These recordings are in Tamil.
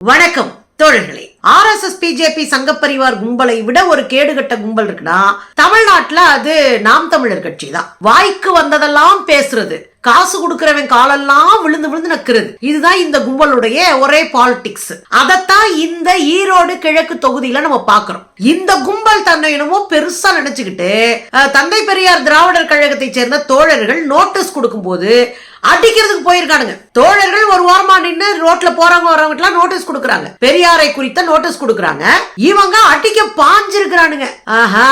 வணக்கம் தோழர்களே. ஆர் எஸ் எஸ் பிஜேபி சங்கப்பரிவார் கும்பலை விட ஒரு கேடுகட்ட கும்பல் இருக்குன்னா தமிழ்நாட்டுல அது நாம் தமிழர் கட்சி தான் வாய்க்கு வந்ததெல்லாம் பேசுறது. காசு கொடுக்கறவன் காலெல்லாம் விழுந்து விழுந்து நக்குறது. இதுதான் இந்த கும்பலுடைய ஒரே பாலிடிக்ஸ் அதத்தான் இந்த ஈரோடு கிழக்கு தொகுதியில நம்ம பாக்குறோம் இந்த கும்பல் தன்னை என்னமோ பெருசா நினைச்சுக்கிட்டு தந்தை பெரியார் திராவிடர் கழகத்தை சேர்ந்த தோழர்கள் நோட்டீஸ் கொடுக்கும்போது அடிக்கிறதுக்கு போயிருக்கானுங்க. தோழர்கள் ஒரு ஓரமா நின்று ரோட்ல போறவங்க வரவங்க நோட்டீஸ் கொடுக்கறாங்க. பெரியாரை குறித்த நோட்டீஸ் கொடுக்கறாங்க. இவங்க அடிக்க பாஞ்சிருக்கிறானுங்க. ஆஹா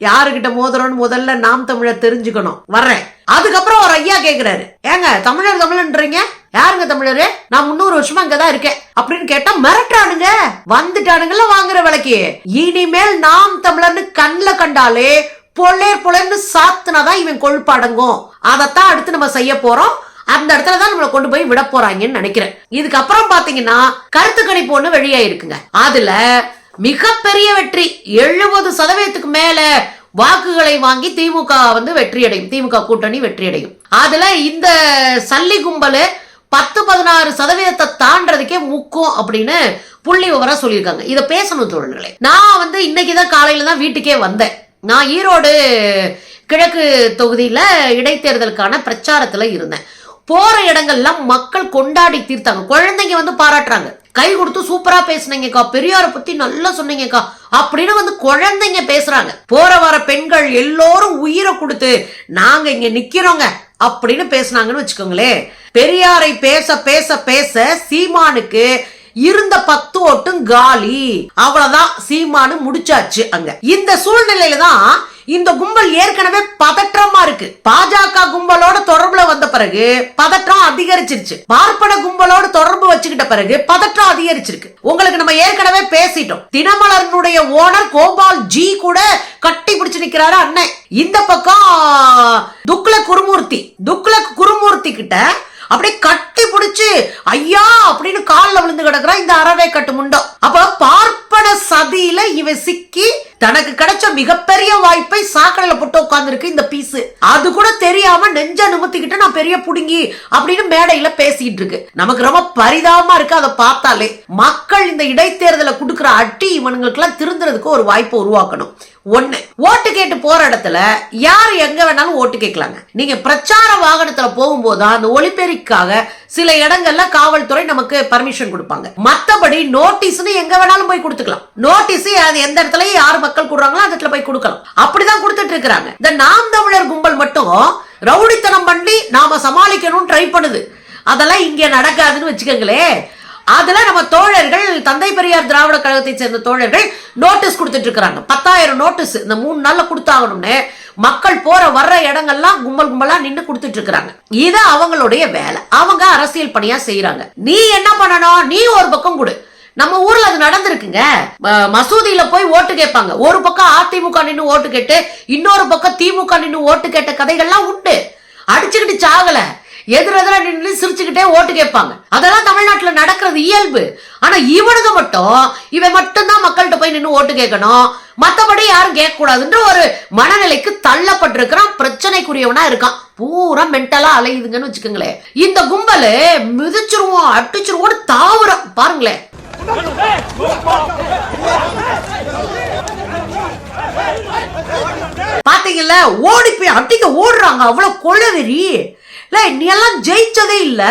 யாருகிட்ட மோதுறோம்னு முதல்ல நாம் தமிழர் தெரிஞ்சுக்கணும். வர்றேன். அதுக்கப்புறம் ஒரு ஐயா கேக்குறாரு. ஏங்க தமிழர் தமிழன்றீங்க? யாருங்க தமிழரு? நான் முன்னூறு வருஷமா இங்கதான் இருக்கேன். அப்படின்னு கேட்டா மிரட்டானுங்க வந்துட்டானுங்கல்ல வாங்குற விலைக்கு. இனிமேல் நாம் தமிழர்னு கண்ணில் கண்டாலே பொள்ளேர் பொள்ளேர்னு சாத்துனாதான் இவன் கொழுப்படங்கும். அதைத்தான் அடுத்து நம்ம செய்ய போறோம். அந்த இடத்துல தான் நம்மளை கொண்டு போய் விட போறாங்கன்னு நினைக்கிறேன். இதுக்கப்புறம் பாத்தீங்கன்னா கருத்து கணிப்பு ஒண்ணு வெளியாயிருக்குங்க அதுல மிகப்பெரிய வெற்றி எழுபது சதவீதத்துக்கு மேல வாக்குகளை வாங்கி திமுக வந்து வெற்றி அடையும் திமுக கூட்டணி வெற்றி அடையும் அதுல இந்த சல்லி கும்பலு பத்து பதினாறு சதவீதத்தை தாண்டதுக்கே முக்கும் அப்படின்னு புள்ளி விவரம் சொல்லியிருக்காங்க. இதை பேசணும் தோழர்களே. நான் வந்து இன்னைக்கு தான் காலையில தான் வீட்டுக்கே வந்தேன். நான் ஈரோடு கிழக்கு தொகுதியில் இடைத்தேர்தலுக்கான பிரச்சாரத்தில் இருந்தேன். போற இடங்கள்லாம் மக்கள் கொண்டாடி தீர்த்தாங்க. குழந்தைங்க வந்து பாராட்டுறாங்க. கை கொடுத்து சூப்பரா பேசுனீங்கக்கா. பெரியார பத்தி நல்லா சொன்னீங்கக்கா. அப்படின்னு வந்து குழந்தைங்க பேசுறாங்க. போற வர பெண்கள் எல்லோரும் உயிரை கொடுத்து நாங்க இங்க நிக்கிறோங்க அப்படின்னு பேசுனாங்கன்னு வச்சுக்கோங்களேன். பெரியாரை பேச பேச பேச சீமானுக்கு இருந்த பத்து ஓட்டும் காலி. அவ்வளவுதான் சீமானு முடிச்சாச்சு அங்க. இந்த சூழ்நிலையில தான் இந்த கும்பல் ஏற்கனவே பதற்றமா இருக்கு. பாஜக கும்பலோட தொடர்புல வந்த பிறகு பதற்றம் அதிகரிச்சிருச்சு. பார்ப்பன கும்பலோட தொடர்பு வச்சுக்கிட்ட பிறகு பதற்றம் அதிகரிச்சிருக்கு. உங்களுக்கு நம்ம ஏற்கனவே பேசிட்டோம். தினமலரனுடைய ஓனர் கோபால் ஜி கூட கட்டி பிடிச்சு நிக்கிறாரு அண்ணன். இந்த பக்கம் துக்ல குருமூர்த்தி. துக்ல குருமூர்த்தி கிட்ட அப்படியே கட்டி பிடிச்சு ஐயா! அப்படின்னு கால்ல விழுந்து கிடக்குறா இந்த அறவே கட்டு முண்டம் அப்ப பார்ப்பன சதியில இவ சிக்கி தனக்கு கிடைச்ச மிகப்பெரிய வாய்ப்பை சாக்கடையில போட்டு உட்கார்ந்துருக்கு இந்த பீஸ். அது கூட தெரியாம நெஞ்ச நிமித்திக்கிட்டு நான் பெரிய புடுங்கி அப்படின்னு மேடையில பேசிட்டு இருக்கு. நமக்கு ரொம்ப பரிதாபமா இருக்கு அதை பார்த்தாலே. மக்கள் இந்த இடைத்தேர்தலை கொடுக்கிற அட்டி இவனுங்களுக்கு எல்லாம் திருந்துறதுக்கு ஒரு வாய்ப்பை உருவாக்கணும். ஒண்ணு. ஓட்டு கேட்டு போற இடத்துல யார் எங்க வேணாலும் ஓட்டு கேட்கலாங்க. நீங்க பிரச்சார வாகனத்துல போகும்போது அந்த ஒளிபெருக்காக சில இடங்கள்ல காவல்துறை நமக்கு பர்மிஷன் கொடுப்பாங்க. மத்தபடி நோட்டீஸ்னு எங்க வேணாலும் போய் கொடுத்துக்கலாம். நோட்டீஸ் அது எந்த இடத்துல யார் மக்கள் கொடுறாங்களோ அந்த இடத்துல போய் கொடுக்கலாம். அப்படிதான் கொடுத்துட்டு இருக்கிறாங்க. இந்த நாம் தமிழர் கும்பல் மட்டும் ரவுடித்தனம் பண்ணி நாம சமாளிக்கணும்னு ட்ரை பண்ணுது. அதெல்லாம் இங்க நடக்காதுன்னு வச்சுக்கோங்களேன். அதுல நம்ம தோழர்கள் தந்தை பெரியார் திராவிட கழகத்தை சேர்ந்த தோழர்கள் நோட்டீஸ் கொடுத்துட்டு இருக்கிறாங்க. பத்தாயிரம் நோட்டீஸ் இந்த மூணு நாள்ல கொடுத்தாகணும்னு மக்கள் போற வர்ற இடங்கள்லாம் கும்பல் கும்பலா நின்று கொடுத்துட்டு இருக்கிறாங்க. இது அவங்களுடைய வேலை. அவங்க அரசியல் பணியா செய்யறாங்க நீ என்ன பண்ணணும்? நீ ஒரு பக்கம் கொடு. நம்ம ஊர்ல அது நடந்திருக்குங்க. மசூதியில போய் ஓட்டு கேட்பாங்க. ஒரு பக்கம் அதிமுக நின்று ஓட்டு கேட்டு இன்னொரு பக்கம் திமுக நின்று ஓட்டு கேட்ட கதைகள்லாம் உண்டு. அடிச்சுக்கிட்டு சாகலை. எதிர் எதிர நின்று சிரிச்சுக்கிட்டே ஓட்டு கேட்பாங்க. அதெல்லாம் தமிழ்நாட்டில் நடக்கிறது இயல்பு. ஆனா இவனுங்க மட்டும் இவன் மட்டும்தான் மக்கள்கிட்ட போய் நின்று ஓட்டு கேட்கணும். மற்றபடி யாரும் கேட்க கூடாதுன்ற ஒரு மனநிலைக்கு தள்ளப்பட்டிருக்கிறான் பிரச்சனைக்குரியவனா இருக்கான். பூரா மென்டலா அலையுதுங்கன்னு வச்சுக்கோங்களேன். இந்த கும்பல் மிதிச்சிருவோம் அடிச்சிருவோம் தாவரம் பாருங்களேன். பாத்தீங்கல்ல ஓடி போய் அட்டிக்க ஓடுறாங்க. அவ்வளவு கொள்ளவெறி இல்லை நீ எல்லாம் ஜெயிச்சதே இல்ல.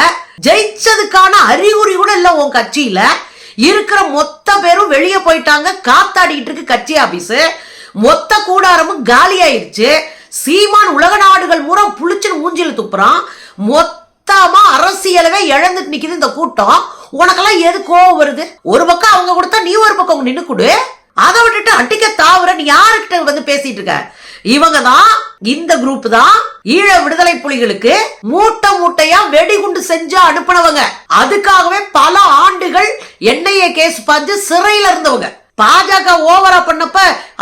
ஜெயிச்சதுக்கான அறிகுறி கூட இல்ல உன் கட்சியில. இருக்கிற மொத்த பேரும் வெளியே போயிட்டாங்க. காத்தாடிக்கிட்டு இருக்கு கட்சி ஆபீஸ். மொத்த கூடாரமும் காலி ஆயிடுச்சு சீமான் உலக நாடுகள் பூரா புளிச்சுன்னு மூஞ்சில துப்புறான். மொத்தமா அரசியலவே இழந்துட்டு நிக்குது இந்த கூட்டம். உனக்கெல்லாம் எது கோவம் வருது? ஒரு பக்கம் அவங்க கொடுத்தா நீ ஒரு பக்கம் நின்னு கொடு. அதை விட்டுட்டு அட்டிக்க தாவுற நீ யாருக்கிட்ட வந்து பேசிட்டு இருக்க? இவங்க தான் இந்த குரூப் தான் ஈழ விடுதலை புலிகளுக்கு மூட்டை மூட்டையா வெடிகுண்டு செஞ்சு அனுப்பினவங்க. அதுக்காகவே பல ஆண்டுகள் என்ஐஏ கேஸ் பாஞ்சு சிறையில இருந்தவங்க. பாஜக ஓவரா பண்ணப்ப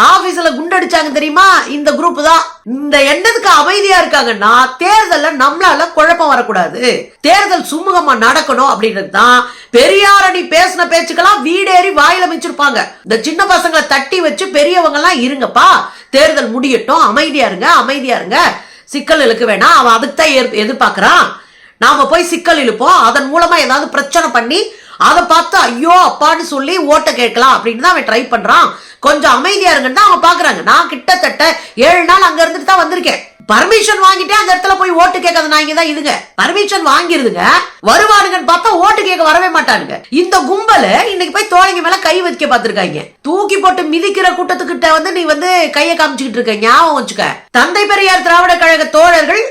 ஆபீஸ்ல குண்டடிச்சாங்க தெரியுமா? இந்த குரூப் தான். இந்த எண்ணத்துக்கு அமைதியா இருக்காங்கன்னா தேர்தல்ல நம்மளால குழப்பம் வரக்கூடாது. தேர்தல் சுமூகமா நடக்கணும் அப்படின்றது தான் பெரியாரணி பேசின பேச்சுக்கெல்லாம் வீடேறி வாயில மிச்சிருப்பாங்க இந்த சின்ன பசங்களை தட்டி வச்சு பெரியவங்க எல்லாம் இருங்கப்பா. தேர்தல் முடியட்டும். அமைதியா இருங்க அமைதியா இருங்க. சிக்கல் இழுக்க வேணாம். அவன் அதுக்கு தான் எதிர்பார்க்கறான். நாம போய் சிக்கல் இழுப்போம். அதன் மூலமா ஏதாவது பிரச்சனை பண்ணி அதை பார்த்து ஐயோ அப்பான்னு சொல்லி ஓட்ட கேட்கலாம் அப்படின்னு தான் அவன் ட்ரை பண்றான். கொஞ்சம் அமைதியா இருங்கன்னு தான் அவன் பாக்குறாங்க நான் கிட்டத்தட்ட ஏழு நாள் அங்க இருந்துட்டு தான் வந்திருக்கேன். பர்மிஷன் வாங்கிட்டு அந்த இடத்துல போய் ஓட்டு கேட்காத நாய்ங்க தான் இதுங்க பர்மிஷன் வாங்கிருதுங்க. வருவானுங்கன்னு பார்த்தா ஓட்டு கேட்க வரவே மாட்டானுங்க. இந்த கும்பல் இன்னைக்கு போய் தோழைங்க மேல கை வைக்க பார்த்திருக்காங்க. தூக்கி போட்டு மிதிக்கிற கூட்டத்துக்கிட்ட வந்து நீ வந்து கையை காமிச்சுக்கிட்டு இருக்க ஞாபகம் வச்சுக்க. தந்தை பெரியார் திராவிட கழக தோழர்கள்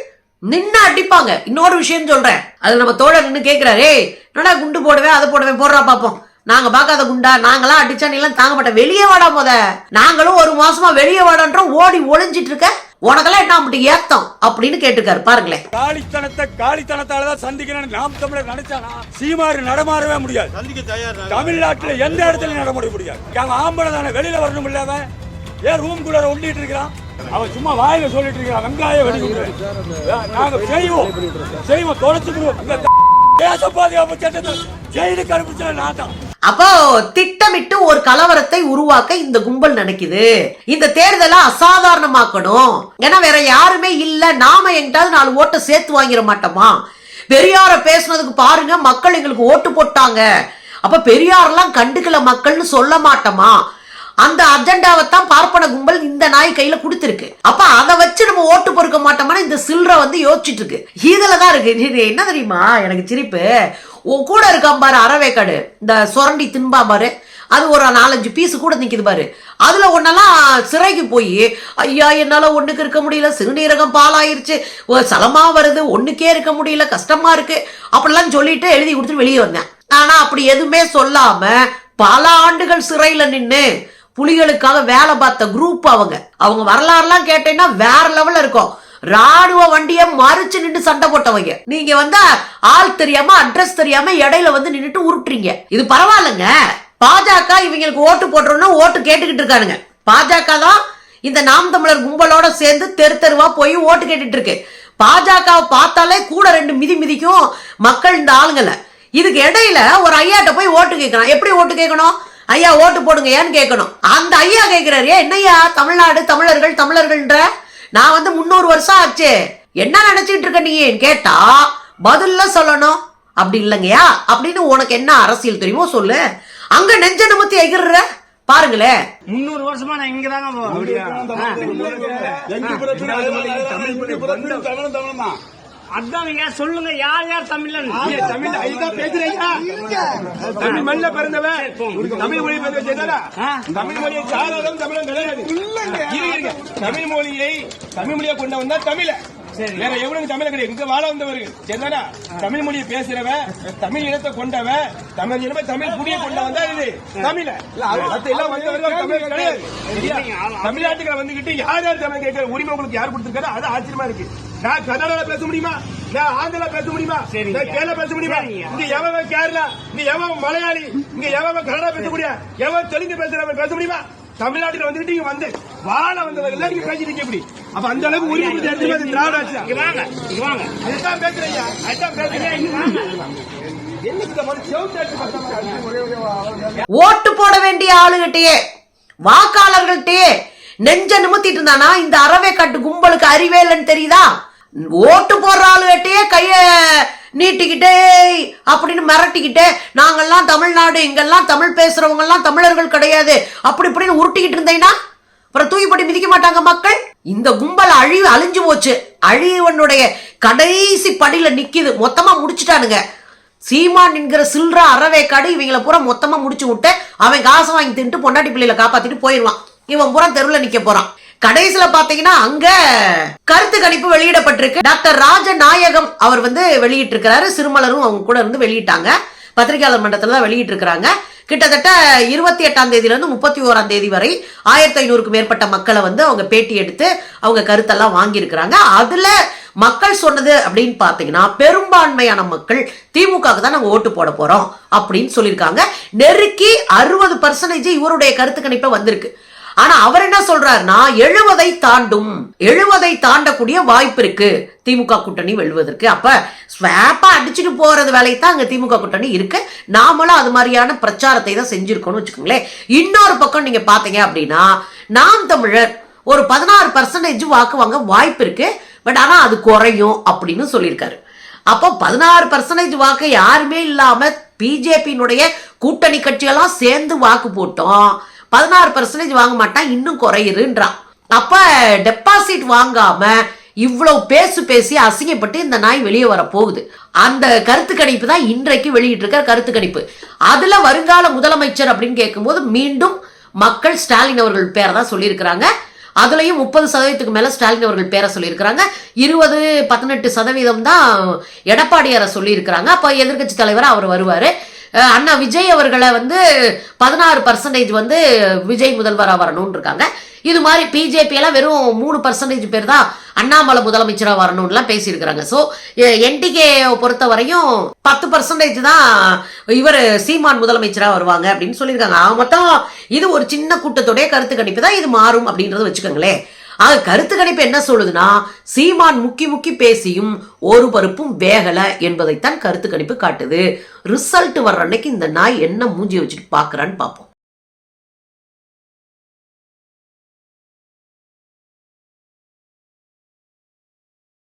நின்னு அடிப்பாங்க. இன்னொரு விஷயம் சொல்றேன். அது நம்ம தோழர் நின்று கேக்குறாரு என்னடா குண்டு போடுவேன் அதை போடுவேன் போடுறா பாப்போம். நாங்க பார்க்காத குண்டா? நாங்களாம் அடிச்சா நீலாம் தாங்க மாட்டேன் வெளியே வாடா போத நாங்களும் ஒரு மாசமா வெளியே வாடான்றோம் ஓடி ஒளிஞ்சிட்டு இருக்க. உனக்கெல்லாம் என்ன அப்படி ஏத்தம் அப்படின்னு கேட்டிருக்காரு. பாருங்களேன் காலித்தனத்தை காலித்தனத்தால தான் சந்திக்கணும்னு நாம் தமிழர் நினைச்சானா? சீமாறு நடமாறவே முடியாது. சந்திக்க தயார் தமிழ்நாட்டுல எந்த இடத்துலயும் நடமாட முடியாது? அவன் ஆம்பளை தானே வெளியில வரணும் இல்ல அவன்? ஏன் ரூம் குள்ள ஒண்டிட்டு இருக்கிறான்? அவன் சும்மா வாயில சொல்லிட்டு இருக்கிறான் வெங்காய வெடி நாங்க செய்வோம். செய்வோம் தொலைச்சுக்கிறோம் இந்த தேச பாதுகாப்பு சட்டத்தை ஜெயிலுக்கு அனுப்பிச்சல நான் தான் அப்போ திட்டமிட்டு ஒரு கலவரத்தை உருவாக்க இந்த கும்பல் நினைக்குது. இந்த தேர்தலை அசாதாரணமாக்கணும். ஏன்னா வேற யாருமே இல்ல. நாம எங்கிட்டாவது நாலு ஓட்டை சேர்த்து வாங்கிட மாட்டோமா? பெரியார பேசுனதுக்கு பாருங்க மக்கள் எங்களுக்கு ஓட்டு போட்டாங்க. அப்ப பெரியாரெல்லாம் கண்டுக்கல மக்கள்னு சொல்ல மாட்டோமா? அந்த அஜெண்டாவை தான் பார்ப்பன கும்பல் இந்த நாய் கையில கொடுத்துருக்கு. அப்ப அதை வச்சு நம்ம ஓட்டு பொறுக்க மாட்டோம்னா இந்த சில்லற வந்து யோசிச்சுட்டு இருக்கு. இதுல தான் இருக்கு. இது என்ன தெரியுமா? எனக்கு சிரிப்பு. உன் கூட இருக்கான் பாரு அறவேக்காடு. இந்த சுரண்டி தின்பா பாரு. அது ஒரு நாலஞ்சு பீஸ் கூட நிற்கிது பாரு. அதில் ஒன்றெல்லாம் சிறைக்கு போய் ஐயா என்னால் ஒன்றுக்கு இருக்க முடியல. சிறுநீரகம் பாலாயிருச்சு சலமாக வருது. ஒன்றுக்கே இருக்க முடியல. கஷ்டமாக இருக்குது அப்படிலாம் சொல்லிட்டு எழுதி கொடுத்துட்டு வெளியே வந்தேன். ஆனால் அப்படி எதுவுமே சொல்லாமல் பல ஆண்டுகள் சிறையில் நின்று புலிகளுக்காக வேலை பார்த்த குரூப் அவங்க. அவங்க வரலாறுலாம் கேட்டேன்னா வேற லெவலில் இருக்கும். ராணுவ வண்டியை மறிச்சு நின்று சண்டை போட்டவங்க. நீங்க வந்து ஆள் தெரியாம அட்ரஸ் தெரியாம இடையில வந்து நின்றுட்டு உருட்டுறீங்க. இது பரவாயில்லைங்க. பாஜக இவங்களுக்கு ஓட்டு போட்டுறோம்னா ஓட்டு கேட்டுக்கிட்டு இருக்கானுங்க. பாஜக தான் இந்த நாம் தமிழர் கும்பலோட சேர்ந்து தெரு தெருவா போய் ஓட்டு கேட்டுட்டு இருக்கு. பாஜகவை பார்த்தாலே கூட ரெண்டு மிதி மிதிக்கும் மக்கள் இந்த ஆளுங்களை இதுக்கு இடையில ஒரு ஐயாட்ட போய் ஓட்டு கேட்கணும். எப்படி ஓட்டு கேட்கணும்? ஐயா ஓட்டு போடுங்க ஏன்னு கேட்கணும். அந்த ஐயா கேட்கிறாரு என்னையா என்னய்யா? தமிழ்நாடு தமிழர்கள் தமிழர்கள்ன்ற நான் வந்து முந்நூறு வருஷம் ஆச்சு. என்ன நினைச்சிட்டு இருக்க நீ? கேட்டா பதில்ல சொல்லணும். அப்படி இல்லைங்கய்யா. அப்படின்னு உனக்கு என்ன அரசியல் தெரியுமோ சொல்லு. அங்க நெஞ்ச நிமித்தி எகிர்ற? பாருங்களேன். முந்நூறு வருஷமா நான் இங்க தாங்க அதாங்க சொல்லுங்க யார் யார் தமிழன்? தமிழ் ஐதான் பேசுறீங்க? தமிழ் மண்ணில் பிறந்தவன் தமிழ் மொழி பிறந்த தமிழ் மொழியை சாதாரண தமிழன் கிடையாது. தமிழ் மொழியை தமிழ் மொழியை கொண்டு வந்தா தமிழ. வேற எவனுக்கு தமிழ கிடையாது. இங்க வாழ வந்தவர்கள். சரிதானா தமிழ் மொழியை தமிழ் இனத்தை கொண்டவன் தமிழ் இனமே தமிழ் குடியை கொண்ட வந்தா இது. தமிழ. எல்லாம் வந்தவர்கள் தமிழ் கிடையாது. சரியா? தமிழ்நாட்டுல வந்துகிட்டு யார் யார் தமிழ் கேட்கிற உரிமை உங்களுக்கு யார் கொடுத்திருக்காரு அது ஆச்சரியமா இருக்கு. நான் கன்னடால பேச முடியுமா? நான் ஆந்திரா பேச முடியுமா? நான் கேரளா பேச முடியுமா? இங்க எவன் கேரளா? இங்க எவன் மலையாளி? இங்க எவன் கன்னடா பேச முடியா எவன் தெலுங்கு பேசுறவன் பேச முடியுமா? தமிழ்நாட்டுல வந்துட்டு இங்க வந்து வாழ வந்தவர்கள் நீங்க பேசிட்டு இப்படி. அப்ப அந்த அளவுக்கு உரிமை எடுத்து வந்து திராவிட ஆட்சி இங்க வாங்க இங்க வாங்க. அதுதான் பேசுறீங்க அதுதான் பார்த்தாங்க? ஓட்டு போட வேண்டிய ஆளுகிட்டயே வாக்காளர்கள்ட்டயே நெஞ்ச நிமித்திட்டு இருந்தானா? இந்த அறவே காட்டு கும்பலுக்கு அறிவே இல்லைன்னு தெரியுதா? ஓட்டு போடுற ஆளுகிட்டயே கையை நீட்டிக்கிட்டே அப்படின்னு மிரட்டிக்கிட்டே நாங்கள்லாம் தமிழ்நாடு இங்கெல்லாம் தமிழ் பேசுறவங்கெல்லாம் தமிழர்கள் கிடையாது. அப்படி இப்படின்னு உருட்டிக்கிட்டு இருந்தேன்னா அப்புறம் தூக்கி மிதிக்க மாட்டாங்க மக்கள்? இந்த கும்பல் அழிவு அழிஞ்சு போச்சு. அழிவனுடைய கடைசி படியில நிக்குது. மொத்தமா முடிச்சுட்டானுங்க. சீமான் என்கிற சில்ற அறவேக்காடு இவங்களை பூரா மொத்தமா முடிச்சு விட்டு அவன் காசை வாங்கி தின்ட்டு பொண்டாட்டி பிள்ளைகளை காப்பாத்திட்டு போயிடுவான். இவன் பூரா தெருவில் நிக்க போறான். கடைசியில பாத்தீங்கன்னா அங்க கருத்து கணிப்பு வெளியிடப்பட்டிருக்கு. டாக்டர் ராஜநாயகம் அவர் வந்து வெளியிட்டிருக்கிறாரு. சிறுமலரும் அவங்க கூட இருந்து வெளியிட்டாங்க. பத்திரிகையாளர் மன்றத்தில் தான் வெளியிட்டு இருக்கிறாங்க கிட்டத்தட்ட இருபத்தி எட்டாம் தேதியிலிருந்து முப்பத்தி ஓராம் தேதி வரை ஆயிரத்தி ஐநூறுக்கு மேற்பட்ட மக்களை வந்து அவங்க பேட்டி எடுத்து அவங்க கருத்தெல்லாம் வாங்கியிருக்கிறாங்க. அதுல மக்கள் சொன்னது அப்படின்னு பாத்தீங்கன்னா பெரும்பான்மையான மக்கள் திமுகவுக்கு தான் நாங்க ஓட்டு போட போறோம் அப்படின்னு சொல்லியிருக்காங்க. நெருக்கி அறுபது பர்சன்டேஜ் இவருடைய கருத்து கணிப்பை வந்திருக்கு. ஆனா அவர் என்ன சொல்றாருன்னா எழுவதை தாண்டும். எழுவதை தாண்டக்கூடிய வாய்ப்பு இருக்கு. திமுக கூட்டணி வெல்வதற்கு. அப்ப ஸ்வாப்பா அடிச்சுட்டு போறது வேலை தான் அங்க திமுக கூட்டணி இருக்கு. நாமளும் அது மாதிரியான பிரச்சாரத்தை தான் செஞ்சிருக்கோம்னு வச்சுக்கோங்களேன். இன்னொரு பக்கம் நீங்க பாத்தீங்க அப்படின்னா நாம் தமிழர் ஒரு பதினாறு பர்சன்டேஜ் வாக்கு வாங்க வாய்ப்பு இருக்கு. பட் ஆனா அது குறையும் அப்படின்னு சொல்லியிருக்காரு. அப்போ பதினாறு பர்சன்டேஜ் வாக்கு யாருமே இல்லாம பிஜேபியினுடைய கூட்டணி கட்சியெல்லாம் சேர்ந்து வாக்கு போட்டோம். பதினாறு பர்சன்டேஜ் வாங்க மாட்டான் இன்னும் குறையுதுன்றான் அப்ப டெபாசிட் வாங்காம இவ்வளவு பேசு பேசி அசிங்கப்பட்டு இந்த நாய் வெளியே வர போகுது அந்த கருத்து கணிப்பு தான் இன்றைக்கு வெளியிட்டு இருக்க கருத்து கணிப்பு. அதுல வருங்கால முதலமைச்சர் அப்படின்னு கேட்கும்போது மீண்டும் மக்கள் ஸ்டாலின் அவர்கள் பேரை தான் சொல்லியிருக்கிறாங்க. அதுலயும் முப்பது சதவீதத்துக்கு மேல ஸ்டாலின் அவர்கள் பேரை சொல்லியிருக்கிறாங்க. இருபது பதினெட்டு சதவீதம் தான் எடப்பாடியாரை சொல்லியிருக்கிறாங்க. அப்ப எதிர்க்கட்சி தலைவர் அவர் வருவாரு. அண்ணா விஜய் அவர்களை வந்து பதினாறு பர்சன்டேஜ் வந்து விஜய் முதல்வராக வரணும்னு இருக்காங்க. இது மாதிரி பிஜேபி எல்லாம் வெறும் மூணு பர்சன்டேஜ் பேர் தான் அண்ணாமலை முதலமைச்சராக வரணும்லாம் பேசியிருக்கிறாங்க. ஸோ என்டிகே பொறுத்த வரையும் பத்து பர்சன்டேஜ் தான் இவர் சீமான் முதலமைச்சராக வருவாங்க அப்படின்னு சொல்லியிருக்காங்க. ஆக மொத்தம் இது ஒரு சின்ன கூட்டத்துடைய கருத்து கணிப்பு தான் இது மாறும் அப்படின்றத வச்சுக்கோங்களேன். ஆக கருத்து கணிப்பு என்ன சொல்லுதுன்னா சீமான் முக்கி முக்கி பேசியும் ஒரு பருப்பும் வேகல என்பதைத்தான் கருத்து கணிப்பு காட்டுது. ரிசல்ட் வர்ற அன்னைக்கு இந்த நாய் என்ன மூஞ்சி வச்சுட்டு பார்க்கறான்னு பார்ப்போம்